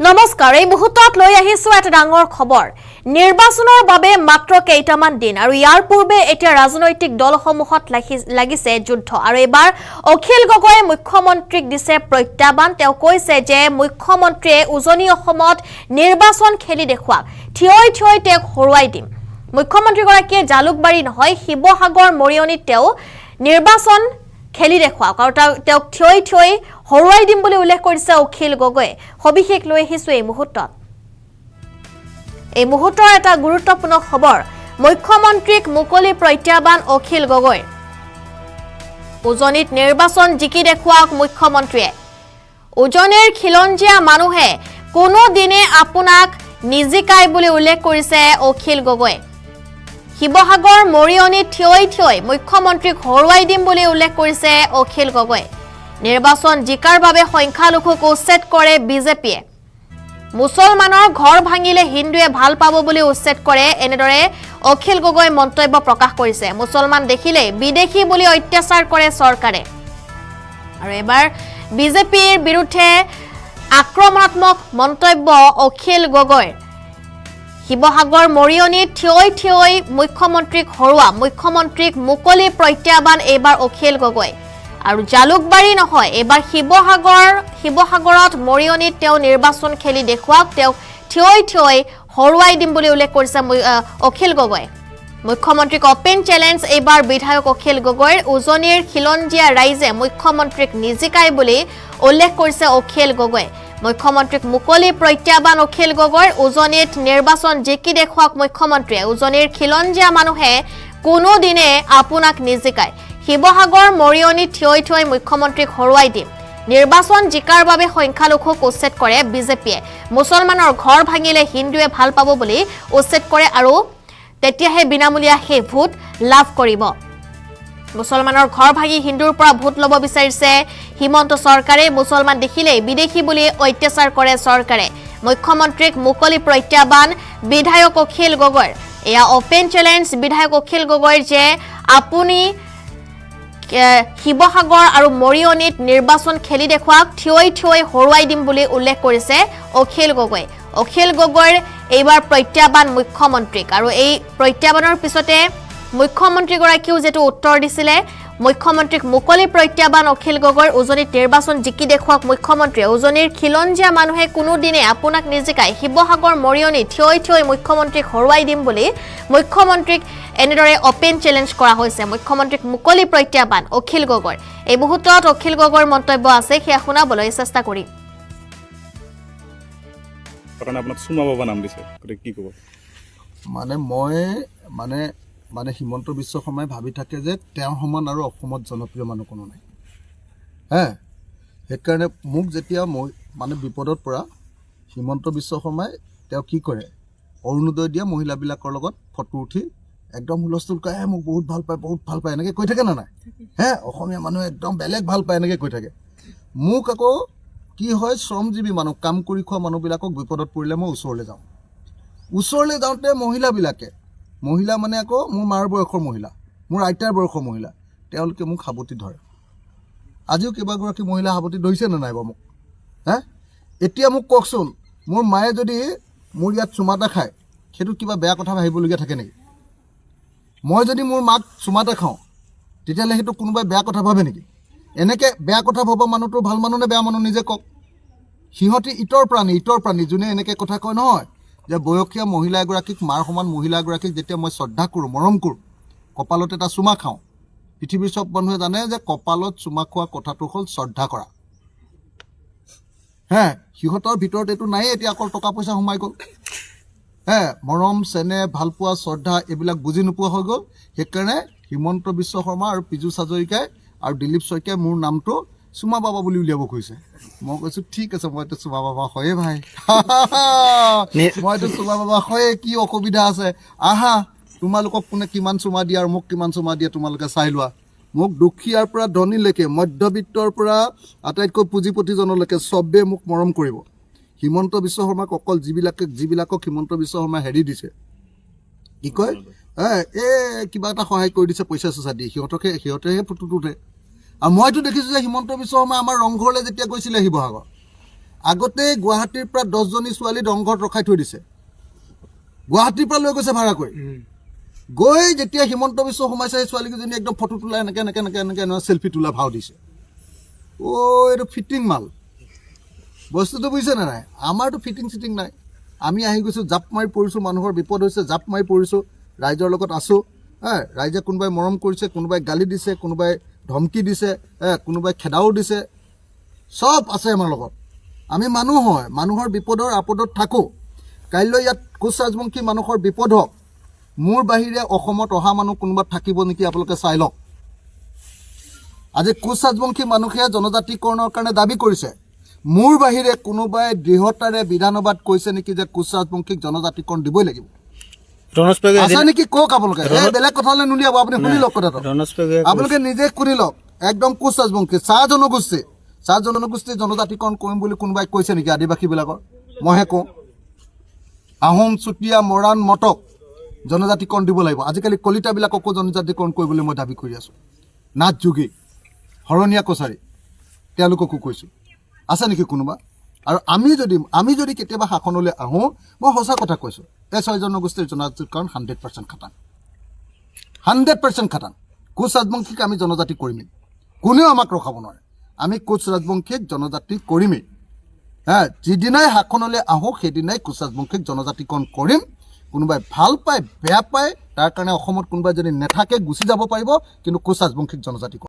নমস্কাৰ এই মুহূৰ্তত লৈ আহিছো এটা ডাঙৰ খবৰ। নিৰ্বাচনৰ বাবে মাত্ৰ কেইটামান দিন আৰু ইয়াৰ পূৰ্বে এতিয়া ৰাজনৈতিক দলসমূহত লাগি- লাগিছে যুদ্ধ। আৰু এইবাৰ অখিল গগৈয়ে মুখ্যমন্ত্ৰীক দিছে প্ৰত্যাহ্বান। তেওঁ কৈছে যে মুখ্যমন্ত্ৰীয়ে উজনি অসমত নিৰ্বাচন খেলি দেখুৱাওক। থিয়ই থিয়ই তেওঁক হৰুৱাই দিম। মুখ্যমন্ত্ৰীগৰাকীয়ে জালুকবাৰী নহয় শিৱসাগৰ মৰিয়নিত তেওঁ নিৰ্বাচন খেলি দেখুৱাওক। আৰু তেওঁ- তেওঁক থিয়ই থিয়ই হৰুৱাই দিম বুলি উল্লেখ কৰিছে অখিল গগৈয়ে। সবিশেষ লৈ আহিছো এই মুহূৰ্তত। এই মুহূৰ্তৰ এটা গুৰুত্বপূৰ্ণ খবৰ মুখ্যমন্ত্ৰীক মুকলি প্ৰত্যাহ্বান অখিল গগৈৰ। উজনিত নিৰ্বাচন জিকি দেখুৱাওক মুখ্যমন্ত্ৰীয়ে। উজনিৰ খিলঞ্জীয়া মানুহে কোনো দিনে আপোনাক নিজিকাই বুলি উল্লেখ কৰিছে অখিল গগৈয়ে। শিৱসাগৰ মৰিয়নিত থিয়ই থিয়ই মুখ্যমন্ত্ৰীক হৰুৱাই দিম বুলি উল্লেখ কৰিছে অখিল গগৈয়ে। নিৰ্বাচন জিকাৰ বাবে সংখ্যালঘুক উচ্ছেদ কৰে বিজেপিয়ে। মুছলমানৰ ঘৰ ভাঙিলে হিন্দুৱে ভাল পাব বুলি উচ্ছেদ কৰে এনেদৰে অখিল গগৈ মন্তব্য প্ৰকাশ কৰিছে। মুছলমান দেখিলেই বিদেশী বুলি অত্যাচাৰ কৰে চৰকাৰে। আৰু এইবাৰ বিজেপিৰ বিৰুদ্ধে আক্ৰমণাত্মক মন্তব্য অখিল গগৈৰ। শিৱসাগৰ মৰিয়নিত থিয়ই থিয়ই মুখ্যমন্ত্ৰীক হৰুৱা মুখ্যমন্ত্ৰীক মুকলি প্ৰত্যাহ্বান এইবাৰ অখিল গগৈ আৰু জালুকবাৰী নহয় এইবাৰ শিৱসাগৰ শিৱসাগৰত মৰিয়নিত তেওঁ নিৰ্বাচন খেলি দেখুৱাওক তেওঁক থিয়ই থিয়ই হৰুৱাই দিম বুলি উল্লেখ কৰিছে অখিল গগৈ। মুখ্যমন্ত্ৰীক অপেন চেলেঞ্জ এইবাৰ বিধায়ক অখিল গগৈৰ উজনিৰ খিলঞ্জীয়া ৰাইজে মুখ্যমন্ত্ৰীক নিজিকাই বুলি উল্লেখ কৰিছে অখিল গগৈ। মুখ্যমন্ত্ৰীক মুকলি প্ৰত্যাহ্বান অখিল গগৈৰ উজনিত নিৰ্বাচন জিকি দেখুৱাওক মুখ্যমন্ত্ৰীয়ে উজনিৰ খিলঞ্জীয়া মানুহে কোনোদিনে আপোনাক নিজিকায়। শিৱসাগৰ মৰিয়নিত থিয়ই থিয়ই মুখ্যমন্ত্ৰীক হৰুৱাই দিম। নিৰ্বাচন জিকাৰ বাবে সংখ্যালঘুক উচ্ছেদ কৰে বিজেপিয়ে। মুছলমানৰ ঘৰ ভাঙিলে হিন্দুৱে ভাল পাব বুলি উচ্ছেদ কৰে আৰু তেতিয়াহে বিনামূলীয়া সেই ভোট লাভ কৰিব। মুছলমানৰ ঘৰ ভাঙি হিন্দুৰ পৰা ভোট ল'ব বিচাৰিছে হিমন্ত চৰকাৰে। মুছলমান দেখিলেই বিদেশী বুলি অত্যাচাৰ কৰে চৰকাৰে। মুখ্যমন্ত্ৰীক মুকলি প্ৰত্যাহ্বান বিধায়ক অখিল গগৈৰ। এয়া অপেন চেলেঞ্জ বিধায়ক অখিল গগৈৰ যে আপুনি শিৱসাগৰ আৰু মৰিয়নিত নিৰ্বাচন খেলি দেখুৱাওক থিয়ই থিয়ই হৰুৱাই দিম বুলি উল্লেখ কৰিছে অখিল গগৈ। অখিল গগৈৰ এইবাৰ প্ৰত্যাহ্বান মুখ্যমন্ত্ৰীক আৰু এই প্ৰত্যাহ্বানৰ পিছতে মুখ্যমন্ত্ৰীগৰাকীও যিটো উত্তৰ দিছিলে মুখ্যমন্ত্ৰীক মুকলি প্ৰত্যাহ্বান অখিল গগৈৰ উজনিত নিৰ্বাচন জিকি দেখুৱাওক মুখ্যমন্ত্ৰীয়ে। উজনিৰ খিলঞ্জীয়া মানুহে কোনোদিনে আপোনাক নিজিকাই শিৱসাগৰ মৰিয়নি থিয়ই থিয়ই মুখ্যমন্ত্ৰীক হৰুৱাই দিম বুলি মুখ্যমন্ত্ৰীক এনেদৰে অপেন চেলেঞ্জ কৰা হৈছে। মুখ্যমন্ত্ৰীক মুকলি প্ৰত্যাহ্বান অখিল গগৈৰ। এই মুহূৰ্তত অখিল গগৈৰ মন্তব্য আছে সেয়া শুনাবলৈ চেষ্টা কৰিম। মানে মই মানে মানে হিমন্ত বিশ্ব শৰ্মাই ভাবি থাকে যে তেওঁৰ সমান আৰু অসমত জনপ্ৰিয় মানুহ কোনো নাই। হে? সেইকাৰণে মোক যেতিয়া মই মানে বিপদত পৰা হিমন্ত বিশ্ব শৰ্মাই তেওঁ কি কৰে? অৰুণোদয় দিয়া মহিলাবিলাকৰ লগত ফটো উঠি একদম হুলস্থুল কৰে মোক বহুত ভালো পায়, বহুত ভালো পায় এনেকৈ কৈ থাকে নে নাই? হে? অসমীয়া মানুহে একদম বেলেগ ভালো পায়, এনেকৈ কৈ থাকে। মোক আকৌ কি হয়, শ্ৰমজীৱী মানুহ, কাম কৰি খোৱা মানুহবিলাকক বিপদত পৰিলে মই ওচৰলৈ যাওঁ। ওচৰলৈ যাওঁতে মহিলাবিলাকে মহিলা মানে আকৌ মোৰ মাৰ বয়সৰ মহিলা, মোৰ আইতাৰ বয়সৰ মহিলা। তেওঁলোকে মোক সাৱটি ধৰে। আজিও কেইবাগৰাকী মহিলা সাৱটি ধৰিছে নে নাই বাৰু মোক? হে? এতিয়া মোক কওকচোন, মোৰ মায়ে যদি মোৰ ইয়াত চুমা খায়, সেইটো কিবা বেয়া কথা ভাবিবলগীয়া থাকে নেকি? মই যদি মোৰ মাক চুমা এটা খাওঁ, তেতিয়াহ'লে সেইটো কোনোবাই বেয়া কথা ভাবে নেকি? এনেকৈ বেয়া কথা ভবা মানুহটো ভালো মানুহ নে বেয়া মানুহ নিজে কওক? সিহঁতি ইতৰ প্ৰাণী ইতৰ প্ৰাণী, যোনে এনেকৈ কথা কয় নহয়। যে বয়সীয়া মহিলা এগৰাকীক মাৰ সমান মহিলা এগৰাকীক যেতিয়া মই শ্ৰদ্ধা কৰোঁ, মৰম কৰোঁ, কপালত এটা চুমা খাওঁ, পৃথিৱীৰ চব মানুহে জানে যে কপালত চুমা খোৱা কথাটো হ'ল শ্ৰদ্ধা কৰা। হে, সিহঁতৰ ভিতৰত এইটো নায়েই, এতিয়া অকল টকা পইচা সোমাই গ'ল। হে, মৰম, চেনেহ, ভালপোৱা, শ্ৰদ্ধা, এইবিলাক বুজি নোপোৱা হৈ গ'ল। সেইকাৰণে হিমন্ত বিশ্ব শৰ্মা আৰু পীযুষ হাজৰিকাই আৰু দিলীপ শইকীয়াই মোৰ নামটো চুমা বাবা বুলি উলিয়াব খুজিছে মই কৈছোঁ ঠিক আছে মইতো চুমা বাবা হয়ে ভাই। মইতো চুমা বাবা হয়ে কি অসুবিধা আছে? আহা তোমালোকক কোনে কিমান চুমা দিয়ে আৰু মোক কিমান চুমা দিয়ে তোমালোকে চাই লোৱা। মোক দুখীয়াৰ পৰা ধনীলৈকে মধ্যবিত্তৰ পৰা আটাইতকৈ পুঁজিপতিজনলৈকে চবেই মোক মৰম কৰিব। হিমন্ত বিশ্ব শৰ্মাক অকল যিবিলাকে যিবিলাকক হিমন্ত বিশ্ব শৰ্মাই হেৰি দিছে কি কয়? এ এই কিবা এটা সহায় কৰি দিছে পইচা চইচা দি। সিহঁতকে সিহঁতেহে ফটোটো উঠে আৰু মইতো দেখিছোঁ যে হিমন্ত বিশ্ব শৰ্মা আমাৰ ৰংঘৰলৈ যেতিয়া গৈছিলে শিৱসাগৰ আগতে গুৱাহাটীৰ পৰা দহজনী ছোৱালী দংঘৰত ৰখাই থৈ দিছে। গুৱাহাটীৰ পৰা লৈ গৈছে ভাড়া কৰি গৈ যেতিয়া হিমন্ত বিশ্ব সোমাইছে সেই ছোৱালীকেইজনী একদম ফটো তোলা এনেকৈ এনেকৈ এনেকৈ এনেকৈ এনেকৈ চেল্ফি তোলা ভাও দিছে। অ' এইটো ফিটিং মাল। বস্তুটো বুজিছেনে নাই? আমাৰতো ফিটিং চিটিং নাই। আমি আহি গৈছোঁ জাপ মাৰি পৰিছোঁ মানুহৰ বিপদ হৈছে জাপ মাৰি পৰিছোঁ ৰাইজৰ লগত আছোঁ। হে ৰাইজে কোনোবাই মৰম কৰিছে কোনোবাই গালি দিছে কোনোবাই ধমকি দিছে কোনোবাই খেদাও দিছে, চব আছে আমাৰ লগত। আমি মানুহ হয়, মানুহৰ বিপদৰ আপদত থাকোঁ। কাইলৈ ইয়াত কোচ ৰাজবংশী মানুহৰ বিপদ হওক। মোৰ বাহিৰে অসমত অহা মানুহ কোনোবা থাকিব নেকি আপোনালোকে চাই লওক। আজি কোচ ৰাজবংশী মানুহে জনজাতিকৰণৰ কাৰণে দাবি কৰিছে। মোৰ বাহিৰে কোনোবাই দৃঢ়তাৰে বিধানসভাত কৈছে নেকি যে কোচ ৰাজবংশীক জনজাতিকৰণ দিবই লাগিব। ৰনজ পেগুৱে আছে নেকি কওক আপোনালোকে? এই বেলেগ কথালৈ নুলিয়াব আপুনি শুনি লওক কথাটো। ৰনজ পেগুৱে আপোনালোকে নিজে শুনি লওক। একদম কোচ ৰাজবংশী চাহ জনগোষ্ঠী। চাহ জনগোষ্ঠী জনজাতিকৰণ কৰিম বুলি কোনোবাই কৈছে নেকি আদিবাসীবিলাকৰ? মইহে কওঁ। আহোম চুতীয়া মৰাণ মটক জনজাতিকৰণ দিব লাগিব। আজিকালি কলিতাবিলাককো জনজাতিকৰণ কৰিবলৈ মই দাবি কৰি আছোঁ। নাথ যোগী শৰণীয়া কছাৰী তেওঁলোককো কৈছোঁ। আছে নেকি কোনোবা? আৰু আমি যদি আমি যদি কেতিয়াবা শাসনলৈ আহোঁ, মই সঁচা কথা কৈছোঁ, এই ছয় জনগোষ্ঠীৰ জনজাতিকৰণ হাণ্ড্ৰেড পাৰ্চেণ্ট খাটাং। হাণ্ড্ৰেড পাৰ্চেণ্ট খাটাং। কোচ ৰাজবংশীক আমি জনজাতি কৰিমেই। কোনেও আমাক ৰখাব নোৱাৰে। আমি কোচ ৰাজবংশীক জনজাতি কৰিমেই। হা, যিদিনাই শাসনলৈ আহোঁ, সেইদিনাই কোচ ৰাজবংশীক জনজাতিকৰণ কৰিম। কোনোবাই ভালো পায়, বেয়া পায়, তাৰ কাৰণে অসমত কোনোবাই যদি নাথাকে, গুচি যাব পাৰিব, কিন্তু কোচ ৰাজবংশীক জনজাতিকৰণ